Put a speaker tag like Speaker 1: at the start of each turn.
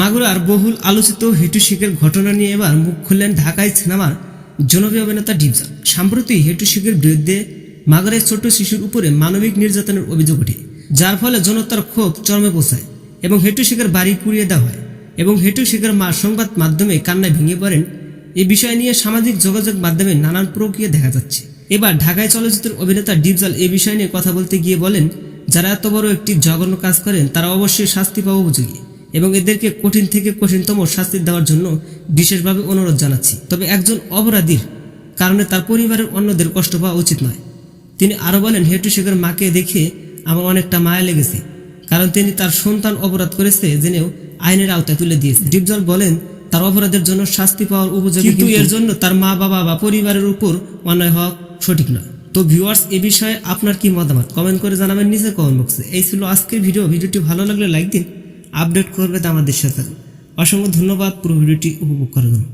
Speaker 1: মাগুরার বহুল আলোচিত হেটু শেখের ঘটনা নিয়ে এবার মুখ খুললেন ঢাকায় সিনেমার জনপ্রিয় অভিনেতা ডিপজল সাম্প্রতি হেটু শেখের বিরুদ্ধে মাগুরায় ছোট্ট শিশুর উপরে মানবিক নির্যাতনের অভিযোগ ওঠে, যার ফলে জনতার ক্ষোভ চরমে পৌঁছায় এবং হেটু শেখের বাড়ি পুড়িয়ে দেওয়া হয় এবং হেটু শেখের মা সংবাদ মাধ্যমে কান্নায় ভেঙে পড়েন। এই বিষয় নিয়ে সামাজিক যোগাযোগ মাধ্যমে নানান প্রক্রিয়া দেখা যাচ্ছে। এবার ঢাকায় চলচ্চিত্রের অভিনেতা ডিপজল এই বিষয় নিয়ে কথা বলতে গিয়ে বলেন, যারা এত বড় একটি জঘন্য কাজ করেন, তারা অবশ্যই শাস্তি পাওয়া উপযোগী এবং এদেরকে কঠিন থেকে কঠিনতম শাস্তি দেওয়ার জন্য বিশেষভাবে অনুরোধ জানাচ্ছি। তবে একজন অপরাধীর কারণে তার পরিবারের অন্যদের কষ্ট পাওয়া উচিত নয়। তিনি আরও বলেন হেটু শেখের মাকে দেখে আমার অনেকটা মায়া লেগেছে কারণ তিনি তার সন্তান অপরাধ করেছে জেনেও আইনের আওতায় তুলে দিয়েছে। ডিপজল বলেন তার অপরাধের জন্য শাস্তি পাওয়ার উপযোগী কিন্তু এর জন্য তার মা বাবা বা পরিবারের উপর অন্যায় হওয়া সঠিক নয়। তো ভিউয়ার্স এ বিষয়ে আপনার কি মতামত? কমেন্ট করে জানাবেন নিচে কমেন্ট বক্সে। এই ছিল আজকের ভিডিও। ভিডিওটি ভালো লাগলে লাইক দিন। আপডেট করবে আমাদের সাথে। অসংখ্য ধন্যবাদ। পুরো ভিডিওটি উপভোগ করার জন্য